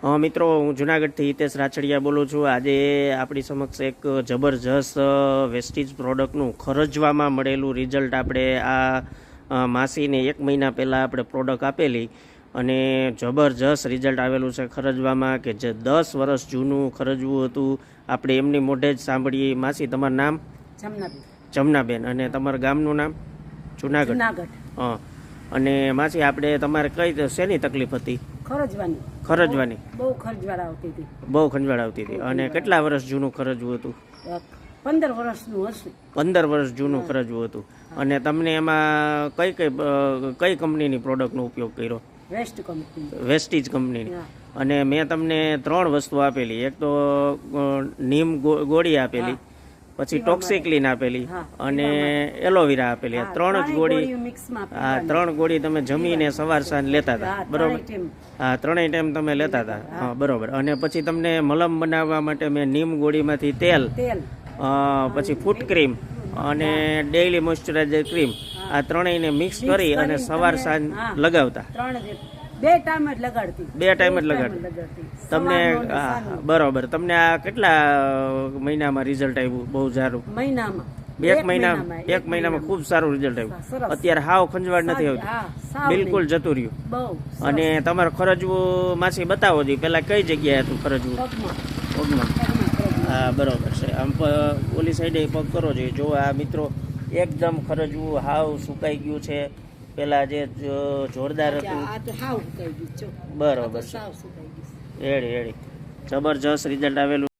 મિત્રો હું જુનાગઢથી હિતેશ રાછડિયા બોલું છું. આજે આપણી સમક્ષ એક જબરજસ્ત વેસ્ટીજ પ્રોડક્ટનું ખરજવામાં મળેલું રિઝલ્ટ આપણે આ માસીને એક મહિના પહેલાં આપણે પ્રોડક્ટ આપેલી અને જબરજસ્ત રિઝલ્ટ આવેલું છે ખરજવામાં કે જે દસ વર્ષ જૂનું ખરજવું હતું. આપણે એમની મોઢે જ સાંભળીએ. માસી તમારું નામ? જમનાબેન. જમનાબેન. અને તમારા ગામનું નામ? જુનાગઢ. જુનાગઢ. હા અને માસી આપણે તમારે કઈ શેની તકલીફ હતી? ખરજવાની. ખરજવાની. બહુ ખરજવાળા આવતી હતી. બહુ ખંજવાળ આવતી હતી. અને કેટલા વર્ષ જૂનું ખરજવું હતું? પંદર વર્ષનું હશે. પંદર વર્ષ જૂનું ખરજવું હતું. અને તમને એમાં કઈ કઈ કઈ કંપનીની પ્રોડક્ટનો ઉપયોગ કર્યો? Waste company. વેસ્ટીજ કંપનીની. અને મેં તમને ત્રણ વસ્તુ આપેલી. એક તો નીમ ગોળી આપેલી. પછી ટોક્સિક્લીન આપેલી અને એલોવેરા આપેલી. ત્રણ જ ગોળી હા આ ત્રણ ગોળી તમે જમીને સવાર સાંજ લેતા હતા. બરોબર? હા ત્રણેય ટાઈમ તમે લેતા હતા. હા. બરોબર. અને પછી તમને મલમ બનાવવા માટે મેં નીમ ગોળીમાંથી તેલ પછી ફૂટ ક્રીમ અને ડેઇલી મોઇશ્ચરાઇઝર ક્રીમ. આ ત્રણેયને મિક્સ કરી અને સવાર સાંજ લગાવતા. બે ટાઈમ જ લગાડતી. બે ટાઈમ જ લગાડતી. તમને બરોબર. તમને આ કેટલા મહિનામાં રિઝલ્ટ આવ્યું? બહુ સારું. મહિનામાં. એક મહિના એક મહિનામાં ખૂબ સારું રિઝલ્ટ આવ્યું. અત્યારે હાવ ખંજવાળ નથી આવતી. બિલકુલ જતું રહ્યું. અને તમારે ખરજવું માસી બતાવો જી પેલા કઈ જગ્યાએ હતું ખરજવું? પગમાં. હા બરોબર છે. આમ ઓલી સાઈડે પગ કરો જોઈએ. જો આ મિત્રો એકદમ ખરજવું હાવ સુકાઈ ગયું છે. પેલા જે જોરદાર હતું. બરોબર એડી એડી જબરજસ્ત રિઝલ્ટ આવેલું